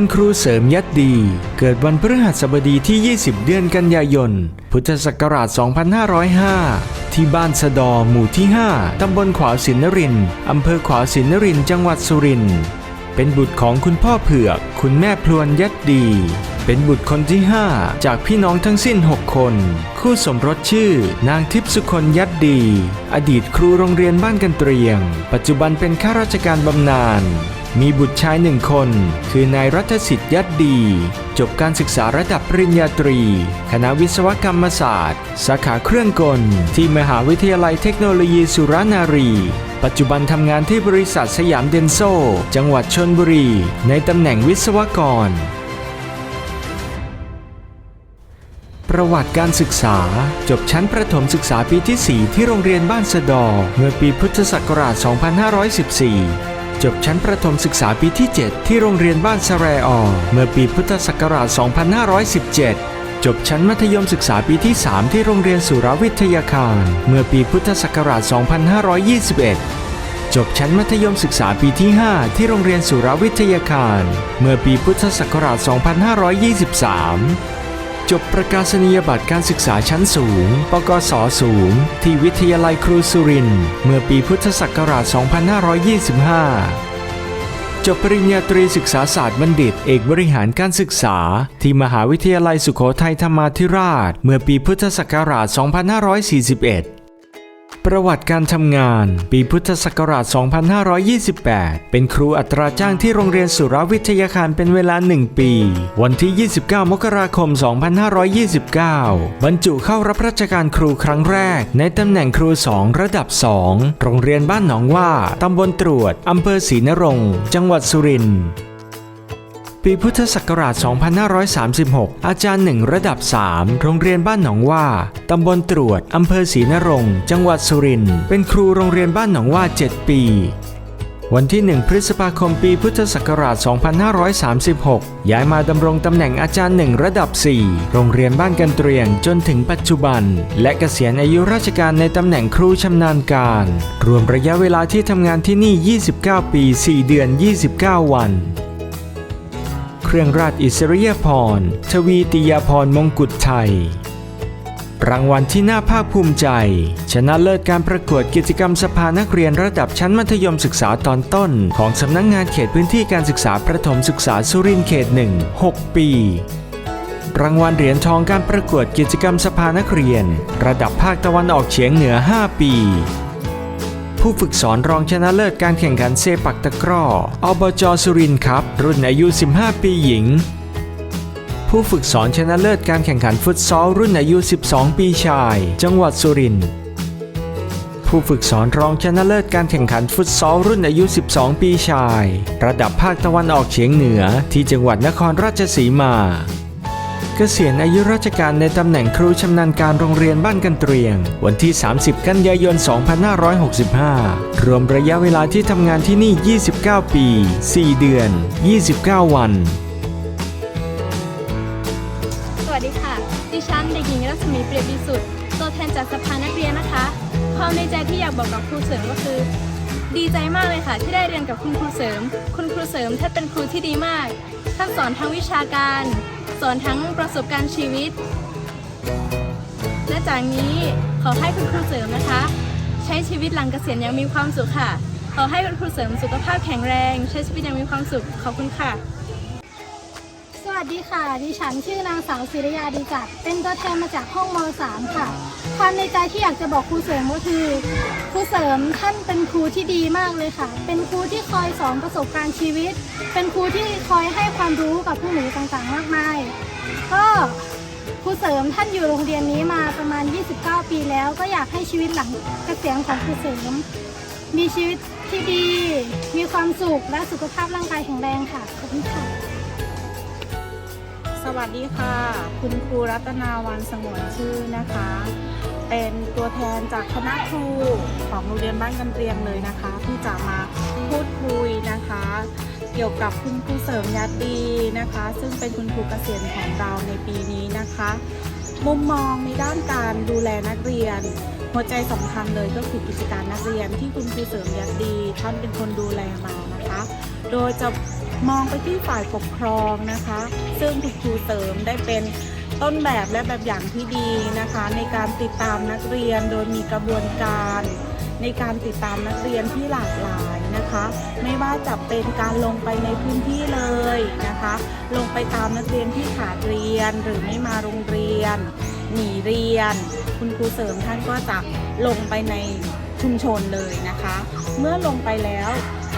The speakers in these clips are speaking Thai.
คุณครูเสริมยัดดี เกิดวันพฤหัสบดีที่ 20 เดือนกันยายน พุทธศักราช 2505 ที่บ้านสะดอหมู่ที่ 5 ตำบลขวาวสินนรินทร์อำเภอขวาวสินนรินทร์จังหวัดสุรินทร์เป็นบุตรของคุณพ่อเผือก คุณแม่พลวนยัดดี เป็นบุตรคนที่ 5 จากพี่น้องทั้งสิ้น 6 คน คู่สมรสชื่อ นางทิพสุคนยัดดี อดีตครูโรงเรียนบ้านกันเตรียง ปัจจุบันเป็นข้าราชการบำนาญ มีบุตรชายหนึ่งคน คือนายรัฐสิทธิ์ยัดดี จบการศึกษาระดับปริญญาตรี คณะวิศวกรรมศาสตร์ สาขาเครื่องกล ที่มหาวิทยาลัยเทคโนโลยีสุรนารี ปัจจุบันทำงานที่บริษัทสยามเดนโซ จังหวัดชนบุรี ในตำแหน่งวิศวกร ประวัติการศึกษา จบชั้นประถมศึกษาปีที่ 4 ที่โรงเรียนบ้านสะดอเมื่อปีพุทธศักราช 2514 จบชั้นประถมศึกษาปีที่ 7 ที่โรงเรียนบ้านสแรออเมื่อปีพุทธศักราช 2517จบชั้นมัธยมศึกษาปีที่ 3 ที่โรงเรียนสุรวิทยาคาร เมื่อปีพุทธศักราช 2521 จบชั้นมัธยมศึกษาปีที่ 5 ที่โรงเรียนสุรวิทยาคาร เมื่อปีพุทธศักราช 2523 จบประกาศนียบัตรการศึกษาชั้นสูง ปกศสูง ที่วิทยาลัยครูสุรินทร์เมื่อปีพุทธศักราช 2525 จบปริญญาตรีศึกษาศาสตร์บัณฑิต เอกบริหารการศึกษา ที่มหาวิทยาลัยสุโขทัยธรรมาธิราช เมื่อปีพุทธศักราช 2541 ประวัติการทำงาน ปีพุทธศักราช 2528 เป็นครูอัตราจ้างที่โรงเรียนสุรวิทยาคารเป็นเวลา 1 ปี วันที่ 29 มกราคม 2529 บรรจุเข้ารับราชการครูครั้งแรก ในตำแหน่งครู 2 ระดับ 2 โรงเรียนบ้านหนองว่า ตำบลตรวจอำเภอศรีนรงค์ จังหวัดสุรินทร์ ปีพุทธศักราช 2536 อาจารย์หนึ่งระดับ 3 โรงเรียนบ้านหนองว่า ตำบลตรวจ อำเภอศรีนรงค์จังหวัดสุรินทร์ เป็นครูโรงเรียนบ้านหนองว่า 7 ปี วันที่ 1 พฤษภาคมปีพุทธศักราช 2536 ย้ายมาดำรงตำแหน่งอาจารย์หนึ่งระดับ 4 โรงเรียนบ้านกันเตรียงจนถึงปัจจุบัน และเกษียณอายุราชการในตำแหน่งครูชำนาญการ รวมระยะเวลาที่ทำงานที่นี่ 29 ปี 4 เดือน 29 วัน เครื่องราชอิสริยาภรทวีติยาภรมงกุฎไทย รางวัลที่น่าภาคภูมิใจ ชนะเลิศการประกวดกิจกรรมสภานักเรียนระดับชั้นมัธยมศึกษาตอนต้น ของสำนักงงานเขตพื้นที่การศึกษาประถมศึกษาสุรินทร์เขต1 6ปีรางวัลเหรียญทองการประกวดกิจกรรมสภานักเรียน ระดับภาคตะวันออกเฉียงเหนือ 5 ปี ผู้ฝึกสอนรองชนะเลิศการแข่งขันเซปักตะกร้ออบจสุรินทร์ครับ รุ่นอายุ 15 ปีหญิง ผู้ฝึกสอนชนะเลิศการแข่งขันฟุตซอลรุ่นอายุ 12 ปีชาย จังหวัดสุรินทร์ผู้ฝึกสอนรองชนะเลิศการแข่งขันฟุตซอลรุ่นอายุ 12 ปีชาย ระดับภาคตะวันออกเฉียงเหนือที่จังหวัดนครราชสีมา เกษียณอายุราชการในตำแหน่งครูชำนาญการโรงเรียนบ้านกันเตรียง วันที่ 30 กันยายน 2565 รวมระยะเวลาที่ทำงานที่นี่ 29 ปี 4 เดือน 29 วัน สวัสดีค่ะ ดิฉันเด็กหญิงรัศมีเปรียบวิสุทธิ์ตัวแทนจากสภานักเรียนนะคะ ความในใจที่อยากบอกกับครูเสริมก็คือ ดีใจมากเลยค่ะ ที่ได้เรียนกับคุณครูเสริม คุณครูเสริมท่านเป็นครูที่ดีมาก ท่านสอนทั้งวิชาการ สอนทั้งประสบการณ์ชีวิต และจากนี้ขอให้คุณครูเสริมนะคะ ใช้ชีวิตหลังเกษียณอย่างมีความสุขค่ะ ขอให้คุณครูเสริมสุขภาพแข็งแรง ใช้ชีวิตอย่างมีความสุข ขอบคุณค่ะ สวัสดีค่ะ ดิฉันชื่อนางสาวศิริยาดีจัดเป็นตัวแทนมาจากห้องม .3 ค่ะ ความในใจที่อยากจะบอกครูเสริมก็คือครูเสริมท่านเป็นครูที่ดีมากเลยค่ะ เป็นครูที่คอยสอนประสบการณ์ชีวิต เป็นครูที่คอยให้ความรู้กับผู้หนูต่างๆ มากมาย ก็ครูเสริมท่านอยู่โรงเรียนนี้มาประมาณ 29 ปีแล้ว ก็อยากให้ชีวิตหลังเกษียณของครูเสริม มีชีวิตที่ดี มีความสุขและสุขภาพร่างกายแข็งแรงค่ะขอบคุณค่ะ วัสดีค่ะ คุณครูรัตนาวันสงวนชื่อนะคะ เป็นตัวแทนจากคณะครูของโรงเรียนบ้านกันเรียงเลยนะคะ ที่จะมาพูดคุยนะคะ เกี่ยวกับคุณครูเสริมยัดดีนะคะ ซึ่งเป็นคุณครูเกษียณของเราในปีนี้นะคะ มุมมองในด้านการดูแลนักเรียน หัวใจสำคัญเลยก็คือกิจการนักเรียนที่คุณครูเสริมยัดดี ท่านเป็นคนดูแลมานะคะ โดยจะ มองไปที่ฝ่ายปกครองนะคะ ซึ่งคุณครูเสริมได้เป็นต้นแบบและแบบอย่างที่ดีนะคะ ในการติดตามนักเรียนโดยมีกระบวนการ ในการติดตามนักเรียนที่หลากหลายนะคะ ไม่ว่าจะเป็นการลงไปในพื้นที่เลยนะคะ ลงไปตามนักเรียนที่ขาดเรียนหรือไม่มาโรงเรียน หนีเรียน คุณครูเสริมท่านก็จะลงไปในชุมชนเลยนะคะ เมื่อลงไปแล้ว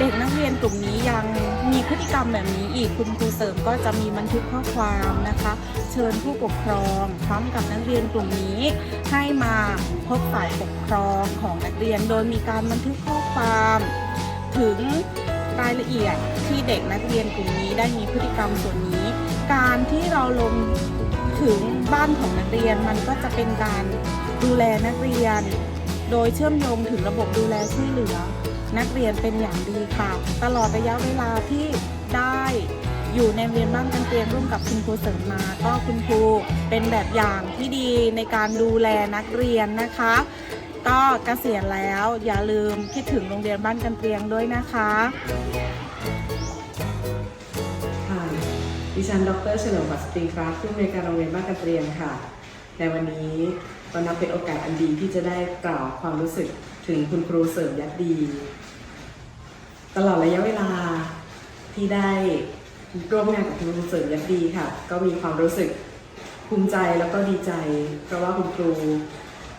เด็กนักเรียนกลุ่มนี้ยังมีพฤติกรรมแบบนี้อีกคุณครูเสริมก็จะมีบันทึกข้อความนะคะ เชิญผู้ปกครองพร้อมกับนักเรียนกลุ่มนี้ ให้มาพบฝ่ายปกครองของนักเรียน โดยมีการบันทึกข้อความ ถึงรายละเอียดที่เด็กนักเรียนกลุ่มนี้ได้มีพฤติกรรมส่วนนี้ การที่เราลงถึงบ้านของนักเรียนมันก็จะเป็นการดูแลนักเรียน โดยเชื่อมโยงถึงระบบดูแลช่วยเหลือ นักเรียนเป็นอย่างดีค่ะ ตลอดระยะเวลาที่ได้อยู่ในโรงเรียนบ้านกันเตียงร่วมกับคุณครูเสริมมา ก็คุณครูเป็นแบบอย่างที่ดีในการดูแลนักเรียนนะคะ ก็เกษียณแล้วอย่าลืมคิดถึงโรงเรียนบ้านกันเตียงด้วยนะคะค่ะดิฉัน ดรเฉลิมวัตรสตรีครับผู้อำนวยการโรงเรียนบ้านกันเรียนค่ะ ในวันนี้ก็นับเป็นโอกาสอันดีที่จะได้กล่าวความรู้สึกถึงคุณครูเสริมยัดดี ตลอดระยะเวลาที่ได้ร่วมงานกับคุณครูเสริมยัดดีค่ะ ก็มีความรู้สึกภูมิใจแล้วก็ดีใจ เพราะว่าคุณครู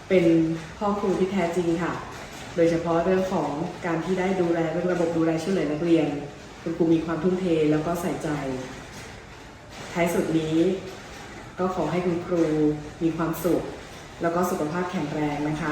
เป็นพ่อครูที่แท้จริงค่ะ โดยเฉพาะเรื่องของการที่ได้ดูแลเรื่องระบบดูแลช่วยเหลือนักเรียน คุณครูมีความทุ่มเทแล้วก็ใส่ใจ ท้ายสุดนี้ ก็ขอให้คุณครูมีความสุข แล้วก็สุขภาพแข็งแรงนะคะ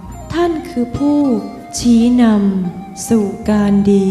ท่านคือผู้ชี้นำสู่การดี